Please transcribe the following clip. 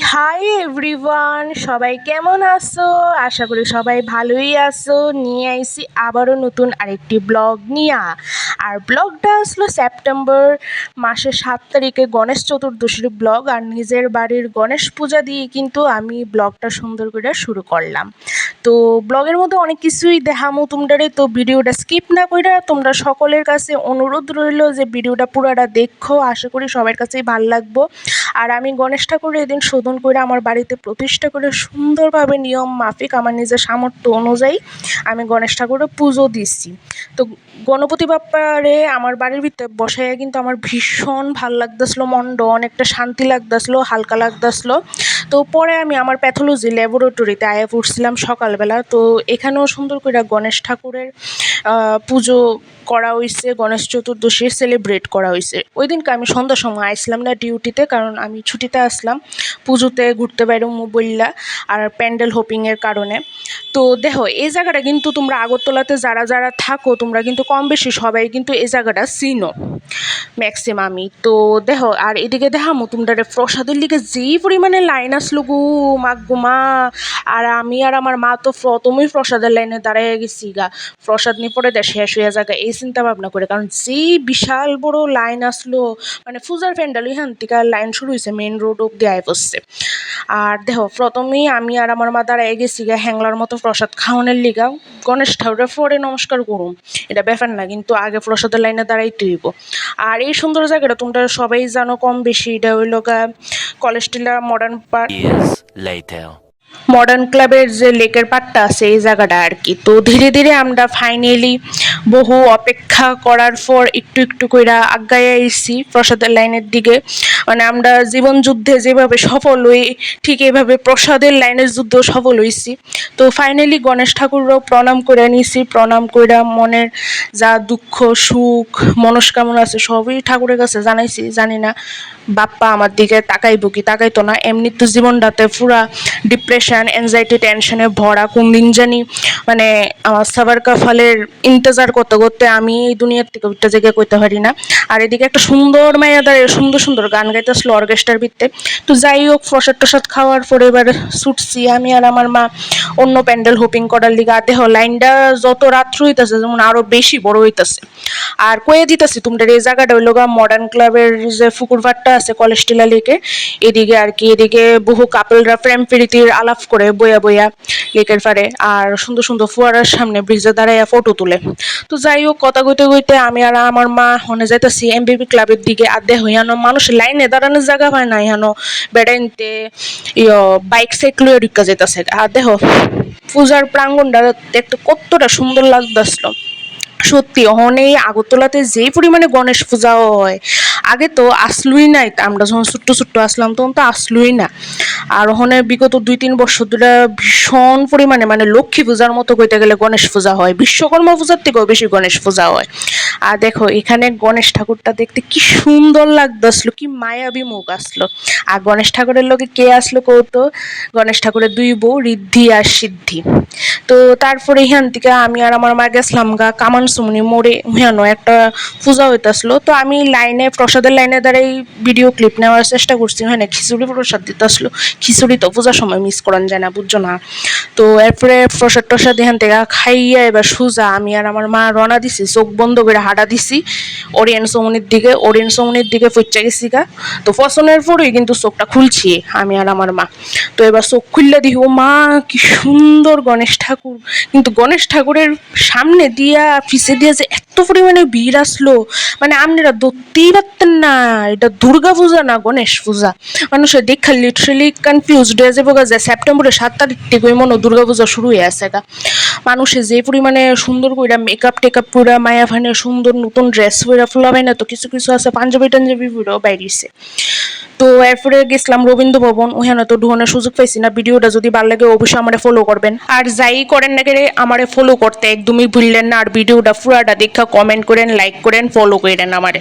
Hi everyone সবাই কেমন আছো? আশা করি সবাই ভালোই আছো। নিয়ে আইসি আবারও নতুন আরেকটি ব্লগ নিয়া। আর ব্লগটা আসলো সেপ্টেম্বর মাসের সাত তারিখে গণেশ চতুর্দশীর ব্লগ আর নিজের বাড়ির গণেশ পূজা দিয়ে কিন্তু আমি ব্লগটা সুন্দর করে শুরু করলাম। তো ব্লগের মধ্যে অনেক কিছুই দেখামো তোমরারে, তো ভিডিওটা স্কিপ না কইরা তোমরা সকলের কাছে অনুরোধ রইল যে ভিডিওটা পুরাটা দেখো, আশা করি সবার কাছেই ভালো লাগবো। আর আমি গণেশ ঠাকুরের এদিন শোধন করে আমার বাড়িতে প্রতিষ্ঠা করে সুন্দরভাবে নিয়ম মাফিক আমার নিজের সামর্থ্য অনুযায়ী আমি গণেশ ঠাকুরের পুজো দিচ্ছি। তো গণপতি বাপ্পারে আমার বাড়ির ভিতরে বসাইয়া কিন্তু আমার ভীষণ ভালো লাগতেছিলো মন্ড অনেকটা শান্তি লাগতেছিলো, হালকা লাগতেছিলো। তো পরে আমি আমার প্যাথোলজি ল্যাবরেটরিতে আয়া পড়ছিলাম সকালবেলা। তো এখানেও সুন্দর করে গণেশ ঠাকুরের পুজো করা হয়েছে গণেশ চতুর্দশী সেলিব্রেট করা হয়েছে ওই দিনকে আমি সন্ধ্যার সময় আসলাম না ডিউটিতে কারণ আমি ছুটিতে আসলাম, পুজোতে ঘুরতে বাইরে বললা আর প্যান্ডেল হোপিংয়ের কারণে। তো দেখো, এই জায়গাটা কিন্তু তোমরা আগরতলাতে যারা যারা থাকো, তোমরা কিন্তু কম বেশি সবাই কিন্তু এই জায়গাটা চিনো। ম্যাক্সিমামই তো দেখো, আর এদিকে দেখামো তোমরা প্রসাদের লিগে যে পরিমাণে লাইন আসলো গু মা। গুমা আর আমি আর আমার মা তো প্রথমেই প্রসাদের লাইনে দাঁড়ায় গেছি গা। প্রসাদ নিয়ে পরে দেশে শেষ হয়ে যাগা এই চিন্তা ভাবনা করে। কারণ যে বিশাল বড় লাইন আসলো মানে পূজার প্যান্ডেল এখান থেকে লাইন শুরু হয়েছে মেন রোড অব্দি আয় পড়ছে আর দেখো, প্রথমেই আমি আর আমার মা দাঁড়াই গেছি গা হ্যাংলার মতো প্রসাদ খাওয়ানোর লিগা। গণেশ ঠাকুরের পরে নমস্কার করুন এটা ব্যাপার না, কিন্তু আগে প্রসাদের লাইনে দাঁড়াইতে হইব। আর এই সুন্দর জায়গাটা তোমরা সবাই জানো কম বেশি, এটা হইল গা কলেজ মডার্ন পার্ক. মডার্ন ক্লাবের যে লেকের পাটটা আছে, এই জায়গাটা আর কি। তো ধীরে ধীরে আমরা ফাইনালি বহু অপেক্ষা করার পর একটু একটু কইরা আগায় আইছি প্রসাদের লাইনের দিকে। মানে আমরা জীবন যুদ্ধে যেভাবে সফল হই, ঠিক এইভাবে প্রসাদের লাইনের যুদ্ধেও সফল হইছি। তো ফাইনালি গণেশ ঠাকুররাও প্রণাম করে নিছি, প্রণাম কইরা মনের যা দুঃখ, সুখ, মনস্কামনা আছে সবই ঠাকুরের কাছে জানাইছি। জানি না, বাপ্পা আমার দিকে তাকাইব কি তাকাইতো না, এমনি তো জীবনটাতে পুরা ডিপ্রেশন অ্যাংজাইটি টেনশনে ভরা কোন দিন জানি। মানে আমার সাবার কাফালের ইন্তজার করতে করতে আমি এই দুনিয়ার থেকে উঠতে জেগে কইতে পারি না। আর এদিকে একটা সুন্দর মাইয়া দাঁড়িয়ে, সুন্দর সুন্দর গান গাইতেছিল অর্কেস্ট্রার ভিত্তে তো যাই হোক, প্রসাদ টসাদ খাওয়ার পরে এবার ছুটছি আমি আর আমার মা। অন্য প্যান্ডেল হোপিং করার লিগে, আর দেহ লাইনটা যত রাত্র হইতেছে, যেমন আরও বেশি বড় হইতেছে। আর কয়ে দিতেছি, তোমরা এই জায়গাটা হইল গা মডার্ন ক্লাবের যে ফুকুরভাটটা আছে, কলেজ টিলা লেকে, এদিকে আর কি, এদিকে বহু কাপলরা প্রেম প্রীতির আলাপ করে বইয়া বইয়া লেকের পারে আর সুন্দর সুন্দর ফুয়ারার সামনে ব্রিজে দাঁড়াইয়া ফটো তুলে। তো যাই হোক, কথা কইতে কইতে আমি আর আমার মা হনে যাইতেছি এমবিবি ক্লাবের দিকে। আর দেহ ইহানো মানুষ লাইনে দাঁড়ানোর জায়গা পায় না ইহানো বেড়াইতে ইয় বাইক সাইকেল রিক্কা যেতেছে আর দেহ, পূজার প্রাঙ্গনটা দেখতে কতটা সুন্দর লাগতেছিল। সত্যি, অহনে আগরতলাতে যে পরিমাণে গণেশ পূজাও হয়, আগে তো আসলুই নাই, আমরা যখন ছোট্ট ছোট্ট আসলাম তখন তো আসলুই না। আর ওখানে বিগত দুই তিন বছর ধরে ভীষণ পরিমাণে মানে লক্ষ্মী পূজার মতো কইতে গেলে গণেশ পূজা হয়, বিশ্বকর্মা পূজার থেকেও বেশি গণেশ পূজা হয়। আর দেখো, এখানে গণেশ ঠাকুরটা দেখতে কি সুন্দর লাগতেছিল কি মায়াবী মুখ আসলো। আর গণেশ ঠাকুরের লোকে কে আসলো কৌতো? গণেশ ঠাকুরের দুই বউ ঋদ্ধি আর সিদ্ধি। তো তারপরে এখান থেকে আমি আর আমার মা গেছিলাম গা কামান সুমনি মোড়ে হেন একটা পূজা হইতেছিল। তো আমি লাইনে, প্রসাদের লাইনে দাঁড়াই ভিডিও ক্লিপ নেওয়ার চেষ্টা করছি হ্যাঁ খিচুড়ি প্রসাদ দিতে আসলো খিচুড়ি তো পূজার সময় মিস করান যায় না, বুঝছ না? তো এরপরে প্রসাদ টসাদ এখান থেকে খাইয়া এবার সুজা, আমি আর আমার মা রওনা দিছি, চোখ বন্ধ করে হাঁটা দিছি। ওরিয়েন্ট চৌমনির দিকে ওরিয়েন্ট চৌমনির দিকে ফুচা গেছি গা। তো ফসনের পরেই কিন্তু চোখটা খুলছি আমি আর আমার মা। তো এবার চোখ খুললে দেখি, ও মা, কি সুন্দর গণেশ ঠাকুর। কিন্তু গণেশ ঠাকুরের সামনে দিয়া পিছে দিয়া যে এত পরিমাণে ভিড় আসলো মানে আপনারা ধরতেই পারতেন না, এটা দুর্গা পূজা না গণেশ পূজা। মানুষের দেখা লিটারেলি কনফিউজড হয়ে যাব যে সেপ্টেম্বরের সাত তারিখ থেকে মনে দুর্গা পূজা শুরু হয়ে আছে গা। মানুষে যে পরিমাণে সুন্দর কইরা মেকআপ টেকআপ কইরা মায়া ফানে সুন্দর নতুন ড্রেস পইরা ফুলাবাই না, তো কিছু কিছু আছে পাঞ্জাবি টাঞ্জাবি পইরাও বাইরিছে। তো এরপরে গেছিলাম রবীন্দ্র ভবন ওখানে তো ঢুকানোর সুযোগ পাইছি না। ভিডিওটা যদি ভালো লাগে, অবশ্যই আমারে ফলো করবেন। আর যাই করেন না কেড়ে আমারে ফলো করতে একদমই ভুললেন না। আর ভিডিওটা পুরাটা দেখা কমেন্ট করেন লাইক করেন ফলো করেন আমারে।